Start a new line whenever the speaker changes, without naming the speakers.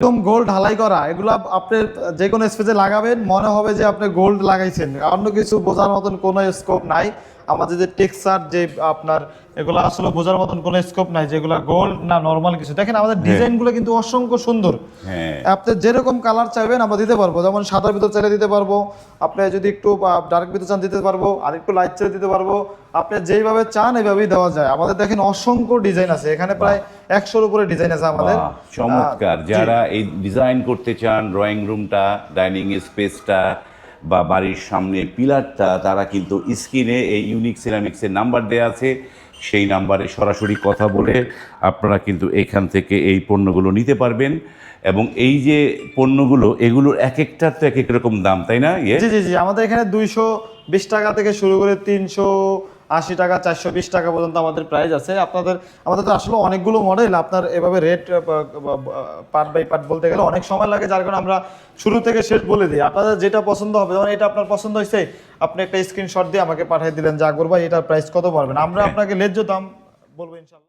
একদম গোল্ড ঢালাই করা এগুলো আপনি যে কোনো স্পেসে লাগাবেন মনে হবে যে আপনি গোল্ড লাগাইছেন। অন্য কিছু বোঝার মতন কোনো স্কোপ নাই। আমাদের যে টেক্সচার যে আপনার এগুলো আসলে বোঝার মতন কোনো স্কোপ নাই যেগুলো গোল্ড না নর্মাল কিছু। দেখেন আমাদের ডিজাইনগুলো কিন্তু অসংখ্য সুন্দর।
হ্যাঁ।
আপনি যেরকম কালার চাইবেন আমরা দিতে পারব। যেমন সাদার ভিতর চাইলে দিতে পারব। আপনি যদি একটু ডার্ক ভিতর চান দিতে পারব। আর একটু লাইট চাইলে দিতে পারব। আপনি যেইভাবে চান এইভাবেই দেওয়া যায়। আমাদের দেখেন অসংখ্য ডিজাইন আছে। এখানে প্রায় একশোর উপরে ডিজাইন আছে আমাদের।
চমৎকার। যারা এই ডিজাইন করতে চান ড্রয়িং রুমটা ডাইনিং স্পেসটা বা বাড়ির সামনে পিলারটা তারা কিন্তু স্ক্রিনে এই ইউনিক সিরামিক্সের নাম্বার দেওয়া আছে। সেই নাম্বারে সরাসরি কথা বলে আপনারা কিন্তু এখান থেকে এই পণ্যগুলো নিতে পারবেন। এবং এই যে পণ্যগুলো এগুলোর এক একটার তো এক এক রকম দাম তাই না? ইয়ে?
জি জি জি। আমাদের এখানে দুইশো বিশ টাকা থেকে শুরু করে তিনশো আশি টাকা, চারশো বিশ টাকা পর্যন্ত আমাদের প্রাইস আছে। আপনাদের, আমাদের তো আসলে অনেকগুলো মডেল আপনার এভাবে রেট পার্ট বাই পার্ট বলতে গেলে অনেক সময় লাগে, যার কারণে আমরা শুরু থেকে শেষ বলে দিই। আপনাদের যেটা পছন্দ হবে, যেমন এটা আপনার পছন্দ হয়েছে, আপনি একটা স্ক্রিনশট দিয়ে আমাকে পাঠিয়ে দিলেন যে, আকবর ভাই, এটার প্রাইস কত পারবেন আমরা আপনাকে ন্যায্য দাম বলব ইনশাল্লাহ